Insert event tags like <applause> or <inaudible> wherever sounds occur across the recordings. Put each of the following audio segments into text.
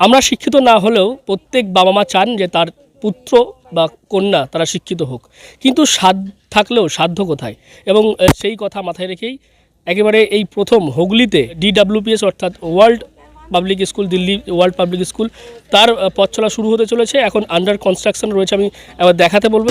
আমরা শিক্ষিত না হলেও প্রত্যেক বাবা মা চান যে তার পুত্র বা কন্যা তারা শিক্ষিত হোক। কিন্তু সাধ্য থাকলেও সাধ্য কোথায়? এবং সেই কথা মাথায় রেখেই একেবারে এই প্রথম হুগলিতে ডিডাব্লিউপিএস অর্থাৎ world public school, Delhi world public school, তার পথ চলা শুরু হতে চলেছে। এখন আন্ডার কনস্ট্রাকশন রয়েছে, আমি আবার দেখাতে বলব।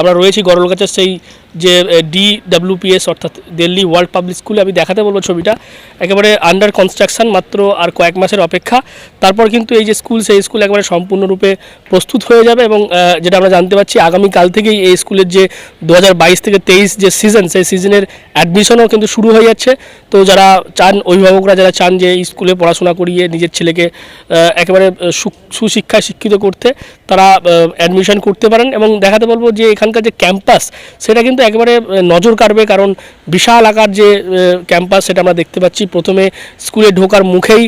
আমরা রয়েছি গরলগাছের সেই যে ডি ডাব্লিউপিএস অর্থাৎ দিল্লি ওয়ার্ল্ড পাবলিক স্কুলে আমি দেখাতে বলব ছবিটা। একেবারে আন্ডার কনস্ট্রাকশন মাত্র আর কয়েক মাসের অপেক্ষা। তারপর কিন্তু এই যে স্কুল সেই স্কুল একেবারে সম্পূর্ণরূপে প্রস্তুত হয়ে যাবে এবং যেটা আমরা জানতে পারছি, আগামীকাল থেকেই এই স্কুলের যে দু হাজার বাইশ থেকে তেইশ যে সিজন সেই সিজনের অ্যাডমিশনও কিন্তু শুরু হয়ে যাচ্ছে। তো যারা চান, অভিভাবকরা যারা চান যে স্কুলে পড়াশোনা করিয়ে নিজের ছেলেকে একেবারে সুশিক্ষায় শিক্ষিত করতে, তারা অ্যাডমিশন করতে পারেন এবং দেখাতে বলব যে এখানকার যে ক্যাম্পাস, সেটা কিন্তু একেবারে নজর কাড়বে কারণ বিশাল আকার যে ক্যাম্পাস সেটা আমরা দেখতে পাচ্ছি। প্রথমে স্কুলে ঢোকার মুখেই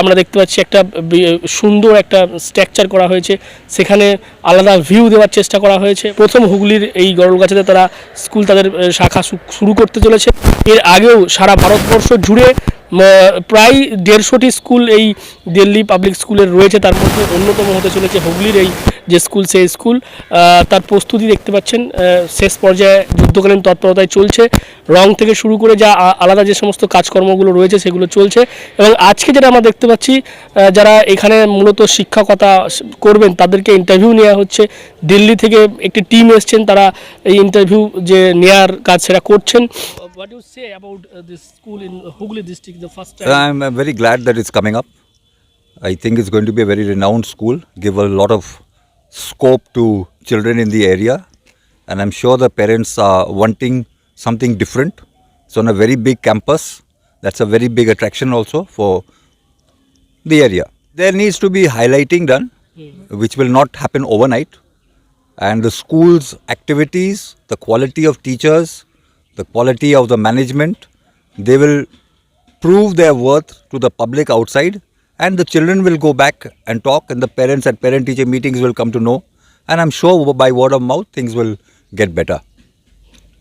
আমরা দেখতে পাচ্ছি একটা সুন্দর একটা স্ট্রাকচার করা হয়েছে। সেখানে আলাদা ভিউ দেওয়ার চেষ্টা করা হয়েছে। প্রথম হুগলির এই গরলগাছিতে তারা স্কুল তাদের শাখা শুরু করতে চলেছে। এর আগেও সারা ভারতবর্ষ জুড়ে প্রায় দেড়শোটি স্কুল এই দিল্লি পাবলিক স্কুলের রয়েছে। তার মধ্যে অন্যতম হতে চলেছে হুগলির এই যে স্কুল সেই স্কুল তার প্রস্তুতি দেখতে পাচ্ছেন শেষ পর্যায়ে যুদ্ধকালীন তৎপরতায় চলছে রং থেকে শুরু করে যা আলাদা যে সমস্ত কাজকর্মগুলো রয়েছে সেগুলো চলছে এবং আজকে যেটা আমরা দেখতে পাচ্ছি যারা এখানে মূলত শিক্ষকতা করবেন তাদেরকে ইন্টারভিউ নেওয়া হচ্ছে দিল্লি থেকে একটি টিম এসছেন তারা এই ইন্টারভিউ যে নেয়ার কাজ সেটা করছেন What do you say about uh, this school in Hooghly district the first time? I'm uh, very glad that it's coming up. I think it's going to be a very renowned school, give a lot of scope to children in the area, and I'm sure the parents are wanting something different. It's on a very big campus. That's a very big attraction also for the area. There needs to be highlighting done, which will not happen overnight. And the school's activities, the quality of teachers, the quality of the management, they will prove their worth to the public outside and the children will go back and talk and the parents at parent teacher meetings will come to know. And i'm sure by word of mouth things will get better.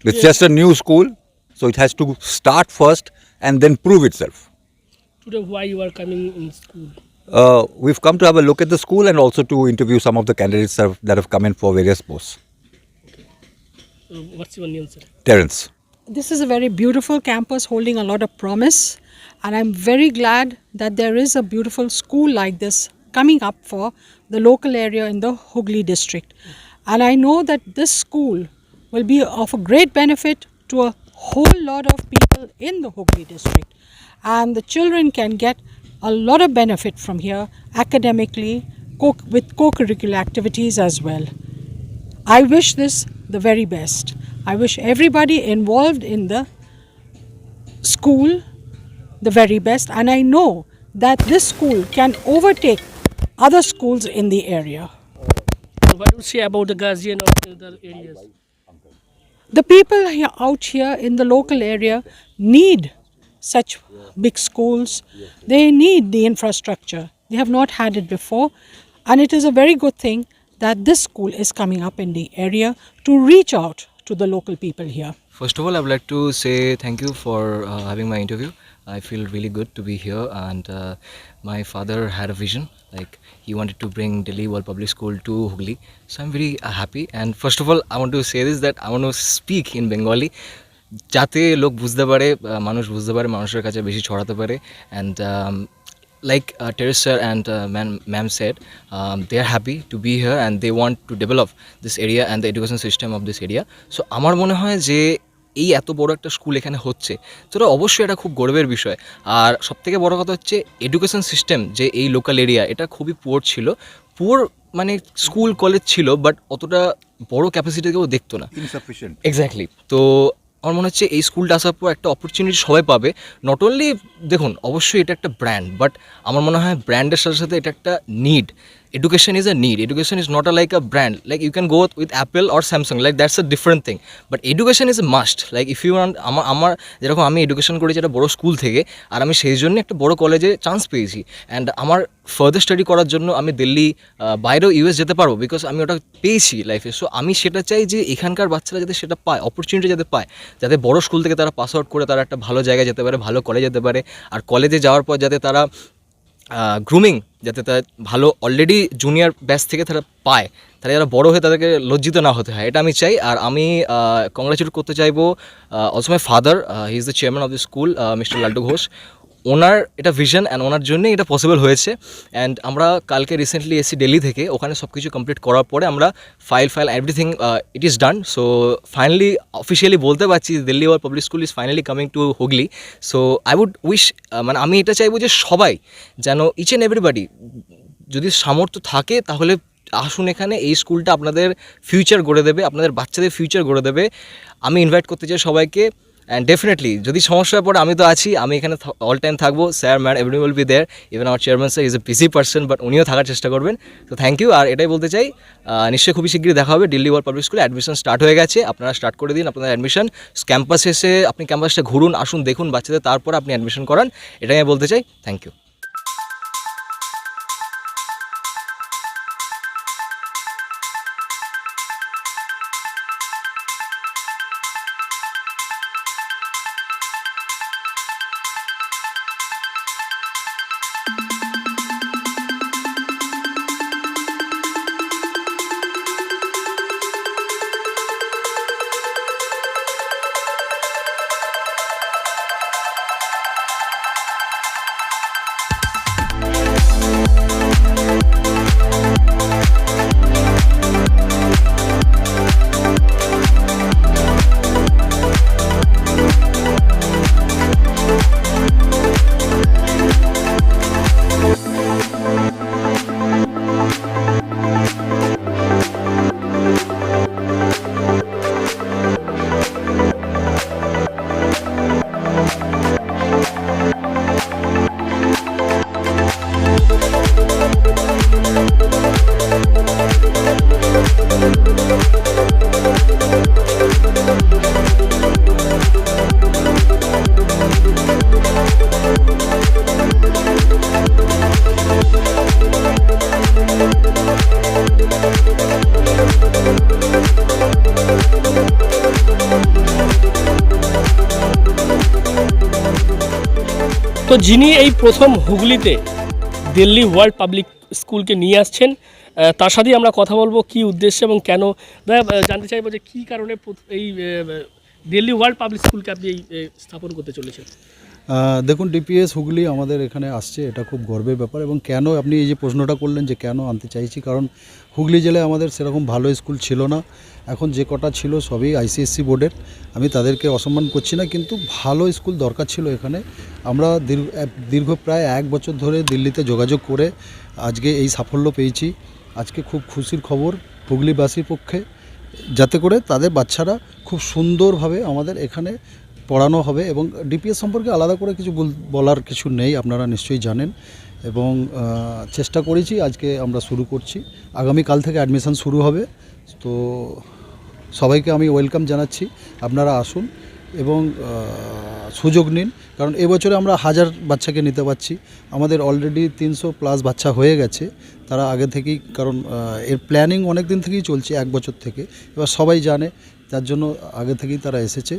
It's just a new school so it has to start first and then prove itself. Today, why you are coming in school? uh, we've come to have a look at the school and also to interview some of the candidates that have, that have come in for various posts. Uh, what's your name, sir? terence. This is a very beautiful campus holding a lot of promise, and I'm very glad that there is a beautiful school like this coming up for the local area in the Hooghly district. And I know that this school will be of a great benefit to a whole lot of people in the Hooghly district. And the children can get a lot of benefit from here academically co- with co curricular activities as well. I wish this the very best. I wish everybody involved in the school the very best, and I know that this school can overtake other schools in the area. What do you say about the guardian of the other areas? The people here, out here in the local area need such big schools. They need the infrastructure. They have not had it before. And it is a very good thing that this school is coming up in the area to reach out to the local people here. First of all, I would like to say thank you for uh, having my interview. I feel really good to be here, and uh, my father had a vision. Like he wanted to bring Delhi World Public School to Hooghly, so I'm very uh, happy. And first of all, I want to say this that I want to speak in Bengali. যাতে লোক বুঝতে পারে মানুষ বুঝতে পারে মানুষের কাছে বেশি ছড়াতে পারে and uh, sir and uh, ma'am, ma'am said, um, they are happy to be here and they want to develop this area and the education system of this area. So আমার মনে হয় যে এই এত বড় একটা স্কুল এখানে হচ্ছে তো অবশ্যই এটা খুব গর্বের বিষয়। আর সবথেকে বড় কথা হচ্ছে এডুকেশন সিস্টেম যে এই লোকাল এরিয়া এটা খুবই পুয়ার ছিল। পুয়ার মানে স্কুল কলেজ ছিল বাট অতটা বড় ক্যাপাসিটি কেউ দেখতো না। এক্স্যাক্টলি তো আমার মনে হচ্ছে এই স্কুলটা আসার পর একটা অপরচুনিটি সবাই পাবে। নট অনলি দেখুন অবশ্যই এটা একটা ব্র্যান্ড বাট আমার মনে হয় ব্র্যান্ডের সাথে সাথে এটা একটা need education is a need education is not a like a brand like you can go with Apple or Samsung like that's a different thing but education is a must like if you want আমার আমার যেরকম আমি education করেছি একটা বড় school থেকে, আর আমি সেই জন্য একটা বড় কলেজে চান্স পেয়েছি। অ্যান্ড আমার ফার্দার স্টাডি করার জন্য আমি দিল্লি বাইরেও ইউএস যেতে পারব বিকজ আমি ওটা পেয়েছি লাইফে সো আমি সেটা চাই যে এখানকার বাচ্চারা যাতে সেটা পায় অপরচুনিটি যাতে পায়। যাতে বড় স্কুল থেকে তারা পাস আউট করে তারা একটা ভালো জায়গায় যেতে পারে, ভালো কলেজে যেতে পারে। আর কলেজে যাওয়ার পর যাতে তারা গ্রুমিং যাতে তারা ভালো অলরেডি জুনিয়র ব্যাচ থেকে তারা পায়। তারা যারা বড় হয়ে তাদেরকে লজ্জিত না হতে হয়, এটা আমি চাই। আর আমি কংগ্রাচুলেট করতে চাইব also my father he is the chairman of the school mister Laltu Ghosh. ওনার এটা ভিশন অ্যান্ড ওনার জন্যই এটা পসিবল হয়েছে। অ্যান্ড আমরা কালকে রিসেন্টলি এসেছি দিল্লি থেকে, ওখানে সব কিছু কমপ্লিট করার পরে আমরা file file everything it is done so finally officially বলতে পারছি Delhi world public school is finally coming to Hooghly so I would wish মানে আমি এটা চাইব যে সবাই যেন ইচ অ্যান্ড এভরিবাডি যদি সামর্থ্য থাকে তাহলে আসুন এখানে, এই স্কুলটা আপনাদের ফিউচার গড়ে দেবে, আপনাদের বাচ্চাদের ফিউচার গড়ে দেবে। আমি ইনভাইট করতে চাই সবাইকে অ্যান্ড ডেফিনেটলি যদি সমস্যা পড়ে, আমি তো আছি, আমি এখানে অল টাইম থাকব। Sir mad every will be there even আমার chairman sir is a busy person but উনিও থাকার চেষ্টা করবেন। তো থ্যাংক ইউ আর এটাই বলতে চাই নিশ্চয়ই খুবই শীঘ্রই দেখা হবে। দিল্লি ওয়ার্ল্ড পাবলিক স্কুলে অ্যাডমিশন স্টার্ট হয়ে গেছে। আপনারা স্টার্ট করে দিন আপনাদের অ্যাডমিশন ক্যাম্পাসে এসে আপনি ক্যাম্পাসটা ঘুরুন, আসুন, দেখুন, বাচ্চাদের তারপর আপনি অ্যাডমিশন করান। এটাই আমি বলতে চাই। থ্যাংক ইউ তো যিনি এই প্রথম হুগলিতে দিল্লি ওয়ার্ল্ড পাবলিক স্কুলকে নিয়ে আসছেন তার সাথেই আমরা কথা বলব কি উদ্দেশ্যে এবং কেন। জানতে চাইব যে কী কারণে এই দিল্লি ওয়ার্ল্ড পাবলিক স্কুলকে আপনি এই স্থাপন করতে চলেছেন? দেখুন, ডিপিএস হুগলি আমাদের এখানে আসছে, এটা খুব গর্বের ব্যাপার। এবং কেন আপনি এই যে প্রশ্নটা করলেন যে কেন আনতে চাইছি, কারণ হুগলি জেলায় আমাদের সেরকম ভালো স্কুল ছিল না। এখন যে কটা ছিল সবই আইসিএসসি বোর্ডের। আমি তাদেরকে অসম্মান করছি না, কিন্তু ভালো স্কুল দরকার ছিল এখানে। আমরা দীর্ঘ দীর্ঘ প্রায় এক বছর ধরে দিল্লিতে যোগাযোগ করে আজকে এই সাফল্য পেয়েছি। আজকে খুব খুশির খবর হুগলিবাসীর পক্ষে, যাতে করে তাদের বাচ্চারা খুব সুন্দরভাবে আমাদের এখানে পড়ানো হবে এবং ডিপিএস সম্পর্কে আলাদা করে কিছু বল- বলার কিছু নেই, আপনারা নিশ্চয়ই জানেন। এবং চেষ্টা করেছি, আজকে আমরা শুরু করছি। আগামীকাল থেকে অ্যাডমিশন শুরু হবে। তো সবাইকে আমি ওয়েলকাম জানাচ্ছি। আপনারা আসুন এবং সুযোগ নিন। কারণ এবছরে আমরা হাজার বাচ্চাকে নিতে পারছি। আমাদের অলরেডি তিনশো প্লাস বাচ্চা হয়ে গেছে। তারা আগে থেকেই, কারণ এর প্ল্যানিং অনেক দিন থেকেই চলছে এক বছর থেকে। এবার সবাই জানে, তার জন্য আগে থেকেই তারা এসেছে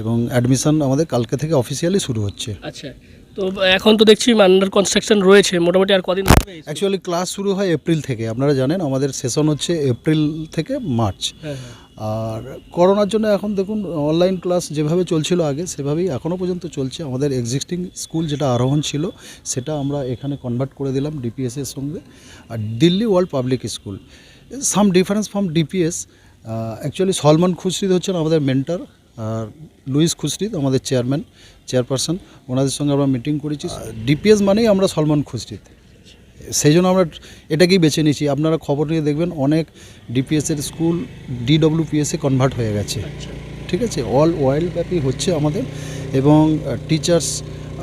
এবং অ্যাডমিশন আমাদের কালকে থেকে অফিসিয়ালি শুরু হচ্ছে। আচ্ছা তো এখন তো দেখছি আন্ডার কনস্ট্রাকশন রয়েছে মোটামুটি আর কদিন হবে। অ্যাকচুয়ালি ক্লাস শুরু হয় এপ্রিল থেকে আপনারা জানেন আমাদের সেশন হচ্ছে এপ্রিল থেকে মার্চ হ্যাঁ হ্যাঁ। আর করোনার জন্য এখন দেখুন অনলাইন ক্লাস যেভাবে চলছিল আগে সেভাবেই এখনও পর্যন্ত চলছে। আমাদের এক্সিস্টিং স্কুল যেটা আরোহণ ছিল সেটা আমরা এখানে কনভার্ট করে দিলাম ডিপিএসের সঙ্গে। আর Delhi world public school some difference from DPS actually Salman Khurshid হচ্ছেন আমাদের মেন্টার লুইস খুশরিদ আমাদের চেয়ারম্যান চেয়ারপারসন ওনাদের সঙ্গে আমরা মিটিং করেছি। ডিপিএস মানেই আমরা সলমান খুশরিদ সেই জন্য আমরা এটাকেই বেছে নিয়েছি। আপনারা খবর নিয়ে দেখবেন অনেক ডিপিএসের স্কুল ডিডব্লিউপিএসে কনভার্ট হয়ে গেছে। ঠিক আছে? অল ওয়ার্ল্ড ব্যাপী হচ্ছে আমাদের। এবং টিচার্স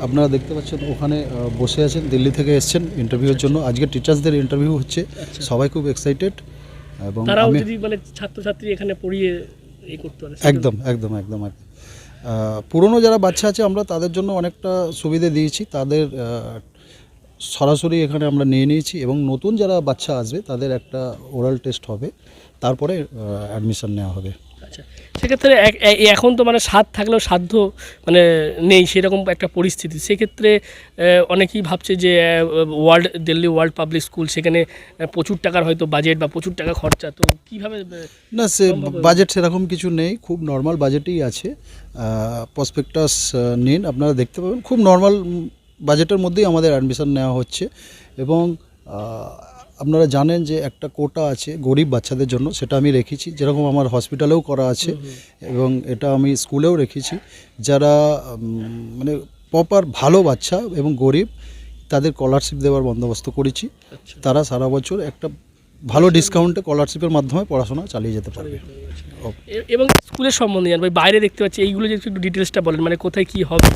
আপনারা দেখতে পাচ্ছেন ওখানে বসে আছেন দিল্লি থেকে এসছেন ইন্টারভিউর জন্য। আজকে টিচার্সদের ইন্টারভিউ হচ্ছে। সবাই খুব এক্সাইটেড এবং আমি মানে ছাত্রছাত্রী এখানে পড়িয়ে একদম একদম একদম একদম। পুরনো যারা বাচ্চা আছে, আমরা তাদের জন্য অনেকটা সুবিধে দিয়েছি। তাদের সরাসরি এখানে আমরা নিয়ে নিয়েছি এবং নতুন যারা বাচ্চা আসবে, তাদের একটা ওরাল টেস্ট হবে। তারপরে অ্যাডমিশন নেওয়া হবে। আচ্ছা সেক্ষেত্রে এখন তো মানে স্বাদ থাকলেও সাধ্য মানে নেই সেরকম একটা পরিস্থিতি। সেক্ষেত্রে অনেকেই ভাবছে যে world Delhi world public school সেখানে প্রচুর টাকার হয়তো বাজেট বা প্রচুর টাকা খরচা তো কীভাবে না সে বাজেট সেরকম কিছু নেই খুব নর্মাল বাজেটেই আছে। প্রসপেক্টাস নিন আপনারা দেখতে পাবেন। খুব নর্মাল বাজেটের মধ্যেই আমাদের অ্যাডমিশন নেওয়া হচ্ছে এবং আপনারা জানেন যে একটা কোটা আছে গরিব বাচ্চাদের জন্য সেটা আমি রেখেছি। যেরকম আমার হসপিটালেও করা আছে এবং এটা আমি স্কুলেও রেখেছি। যারা মানে প্রপার ভালো বাচ্চা এবং গরিব তাদের স্কলারশিপ দেওয়ার বন্দোবস্ত করেছি। তারা সারা বছর একটা ভালো ডিসকাউন্টে স্কলারশিপের মাধ্যমে পড়াশোনা চালিয়ে যেতে পারবে। এবং স্কুলের সম্বন্ধে জানব বাইরে দেখতে পাচ্ছি এইগুলো যে একটু ডিটেলসটা বলেন মানে কোথায় কি হবে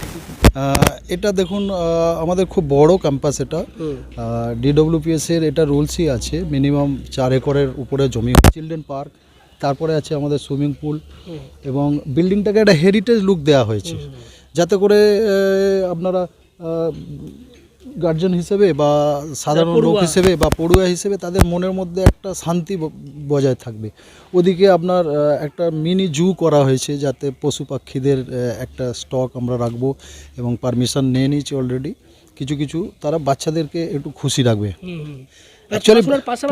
এটা দেখুন আমাদের খুব বড় ক্যাম্পাস এটা। ডিডব্লিউপিএস এর এটা রুলসই আছে মিনিমাম চার একরের উপরে জমি চিলড্রেন পার্ক তারপরে আছে আমাদের সুইমিং পুল এবং বিল্ডিংটাকে একটা হেরিটেজ লুক দেওয়া হয়েছে। যাতে করে আপনারা গার্জেন হিসেবে বা সাধারণ লোক হিসেবে বা পড়ুয়া হিসেবে তাদের মনের মধ্যে একটা শান্তি বজায় থাকবে। ওদিকে আপনার একটা মিনি জু করা হয়েছে যাতে পশু পাখিদের একটা স্টক আমরা রাখব এবং পারমিশন নিয়ে নিয়েছি অলরেডি কিছু কিছু তারা বাচ্চাদেরকে একটু খুশি রাখবে। অ্যাকচুয়ালি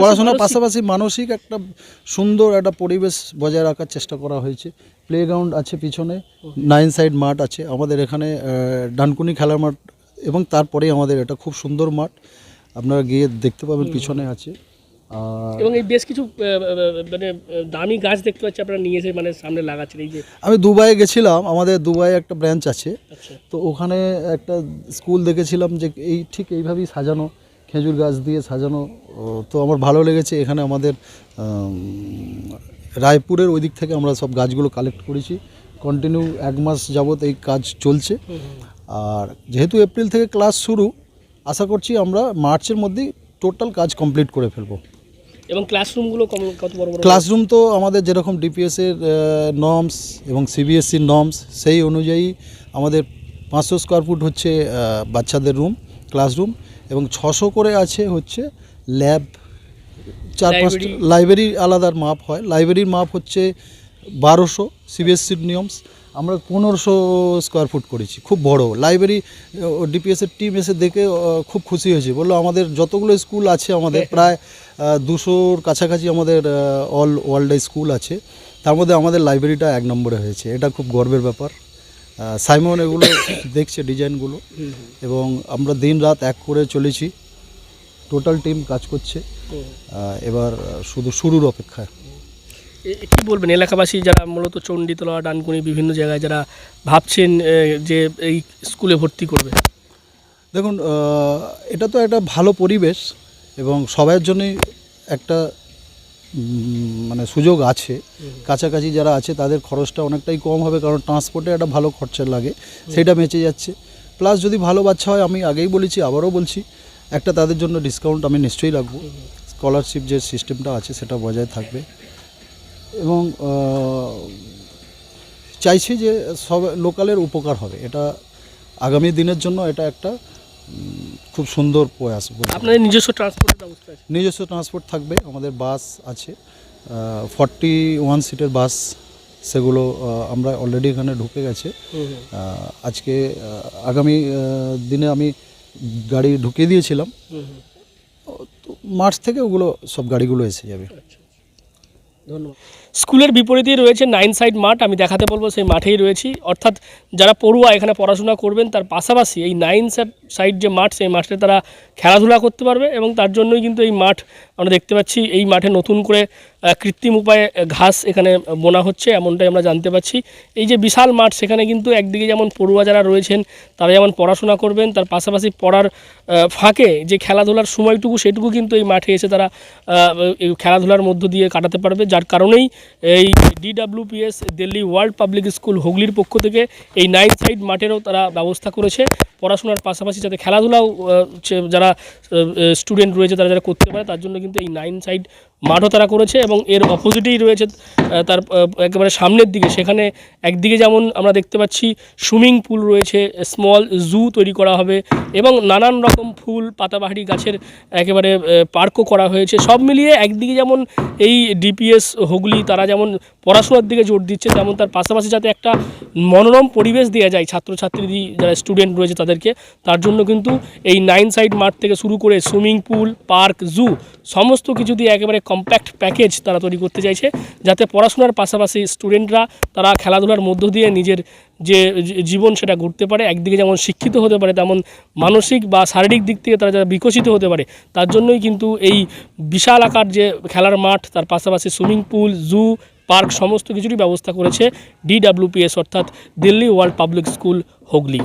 পড়াশোনার পাশাপাশি মানসিক- একটা সুন্দর একটা পরিবেশ বজায় রাখার চেষ্টা করা হয়েছে। প্লেগ্রাউন্ড আছে পিছনে নাইন সাইড মাঠ আছে। আমাদের এখানে ডানকুনি খেলার মাঠ এবং তারপরেই আমাদের এটা খুব সুন্দর মাঠ। আপনারা গিয়ে দেখতে পাবেন পিছনে আছে। এবং এই বেশ কিছু মানে দামি গাছ দেখতে পাচ্ছি আপনারা নিয়ে এসে মানে সামনে লাগাচ্ছেন। এই যে আমি দুবাইয়ে গেছিলাম আমাদের দুবাইয়ে একটা ব্রাঞ্চ আছে। আচ্ছা। তো ওখানে একটা স্কুল দেখেছিলাম যে এই ঠিক এইভাবেই সাজানো খেজুর গাছ দিয়ে সাজানো। তো আমার ভালো লেগেছে। এখানে আমাদের রায়পুরের ওই দিক থেকে আমরা সব গাছগুলো কালেক্ট করেছি। কন্টিনিউ এক মাস যাবত এই কাজ চলছে। আর যেহেতু এপ্রিল থেকে ক্লাস শুরু আশা করছি আমরা মার্চের মধ্যেই টোটাল কাজ কমপ্লিট করে ফেলব। এবং ক্লাসরুমগুলো কত বড় বড়? ক্লাসরুম তো আমাদের যেরকম ডিপিএসের নর্মস এবং সিবিএসসির নর্মস সেই অনুযায়ী আমাদের পাঁচশো স্কোয়ার ফুট হচ্ছে বাচ্চাদের রুম ক্লাসরুম এবং ছশো করে আছে হচ্ছে ল্যাব চার পাঁচটা লাইব্রেরি আলাদার মাপ হয়। লাইব্রেরির মাপ হচ্ছে বারোশো সিবিএসসির নিয়মস আমরা পনেরোশো স্কোয়ার ফুট করেছি খুব বড়। লাইব্রেরি ডিপিএসের টিম এসে দেখে খুব খুশি হয়েছে। বলল আমাদের যতগুলো স্কুল আছে আমাদের প্রায় দুশোর কাছাকাছি আমাদের অল ওয়ার্ল্ডে স্কুল আছে। তার মধ্যে আমাদের লাইব্রেরিটা এক নম্বরে হয়েছে। এটা খুব গর্বের ব্যাপার। সাইমন এগুলো <coughs> দেখছে ডিজাইনগুলো। এবং আমরা দিন রাত এক করে চলেছি। টোটাল টিম কাজ করছে। এবার শুধু শুরুর অপেক্ষা এ- কি বলবেন? এলাকাবাসী যারা মূলত চণ্ডীতলা ডানকুনি বিভিন্ন জায়গায় যারা ভাবছেন যে এই স্কুলে ভর্তি করবে? দেখুন এটা তো একটা ভালো পরিবেশ এবং সবার জন্যই একটা মানে সুযোগ আছে। কাছাকাছি যারা আছে তাদের খরচটা অনেকটাই কম হবে কারণ ট্রান্সপোর্টে একটা ভালো খরচা লাগে। সেটা বেঁচে যাচ্ছে। প্লাস যদি ভালো বাচ্চা হয় আমি আগেই বলেছি আবারও বলছি একটা তাদের জন্য ডিসকাউন্ট আমি নিশ্চয়ই রাখব। স্কলারশিপ যে সিস্টেমটা আছে সেটা বজায় থাকবে। এবং চাইছি যে সব লোকালের উপকার হবে। এটা আগামী দিনের জন্য এটা একটা খুব সুন্দর প্রয়াস। আপনাদের নিজস্ব ট্রান্সপোর্টের ব্যবস্থা আছে? নিজস্ব ট্রান্সপোর্ট থাকবে আমাদের বাস আছে। ফর্টি ওয়ান সিটের বাস সেগুলো আমরা অলরেডি এখানে ঢুকে গেছে। আজকে আগামী দিনে আমি গাড়ি ঢুকিয়ে দিয়েছিলাম। তো মার্চ থেকে ওগুলো সব গাড়িগুলো এসে যাবে। ধন্যবাদ। স্কুলের বিপরীতেই রয়েছে নাইন সাইড মাঠ, আমি দেখাতে বলব সেই মাঠেই রয়েছি। অর্থাৎ যারা পড়ুয়া এখানে পড়াশোনা করবেন, তার পাশাপাশি এই নাইন সাইড যে মাঠ, সেই মাঠে তারা খেলাধুলা করতে পারবে এবং তার জন্যই কিন্তু এই মাঠ আমরা দেখতে পাচ্ছি এই মাঠে নতুন করে কৃত্রিম উপায়ে ঘাস এখানে বোনা হচ্ছে, এমনটাই আমরা জানতে পাচ্ছি। এই যে বিশাল মাঠ, সেখানে কিন্তু একদিকে যেমন পড়ুয়া যারা রয়েছেন, তারা যেমন পড়াশোনা করবেন, তার পাশাপাশি পড়ার ফাঁকে যে খেলাধুলার সময়টুকু, সেটুকু কিন্তু এই মাঠে এসে তারা খেলাধুলার মধ্য দিয়ে কাটাতে পারবে। যার কারণেই এই DWPS Delhi world public school হুগলির পক্ষ থেকে এই নাইন সাইড মাঠেরও তারা ব্যবস্থা করেছে। পড়াশোনার পাশাপাশি যাতে খেলাধুলাও যারা স্টুডেন্ট রয়েছে, তারা যারা করতে পারে, তার জন্য কিন্তু এই নাইন সাইড মাঠও তারা করেছে এবং এর অপোজিটেই রয়েছে তার একেবারে সামনের দিকে। সেখানে একদিকে যেমন আমরা দেখতে পাচ্ছি সুইমিং পুল রয়েছে স্মল জু তৈরি করা হবে এবং নানান রকম ফুল, পাতাবাহারি গাছের একেবারে পার্কও করা হয়েছে। সব মিলিয়ে একদিকে যেমন এই ডিপিএস হুগলি, তারা যেমন পড়াশোনার দিকে জোর দিচ্ছে, তেমন তার পাশাপাশি যাতে একটা মনোরম পরিবেশ দেওয়া যায়, ছাত্রছাত্রী যারা স্টুডেন্ট রয়েছে তাদেরকে, তার জন্য কিন্তু এই নাইন সাইড মাঠ থেকে শুরু করে সুইমিং পুল, পার্ক জু সমস্ত কিছু দিয়ে একেবারে কম্প্যাক্ট প্যাকেজ তারা তৈরি করতে চাইছে, যাতে পড়াশোনার পাশাপাশি স্টুডেন্টরা তারা খেলাধুলার মধ্য দিয়ে নিজের যে জীবন সেটা ঘুরতে পারে, একদিকে যেমন শিক্ষিত হতে পারে, তেমন মানসিক বা শারীরিক দিক থেকে তারা যারা বিকশিত হতে পারে, তার জন্যই কিন্তু এই বিশাল আকার যে খেলার মাঠ, তার পাশাপাশি সুইমিং পুল, জু, পার্ক সমস্ত কিছুরই ব্যবস্থা করেছে ডিডাব্লিউপিএস অর্থাৎ Delhi world public school, Hooghly.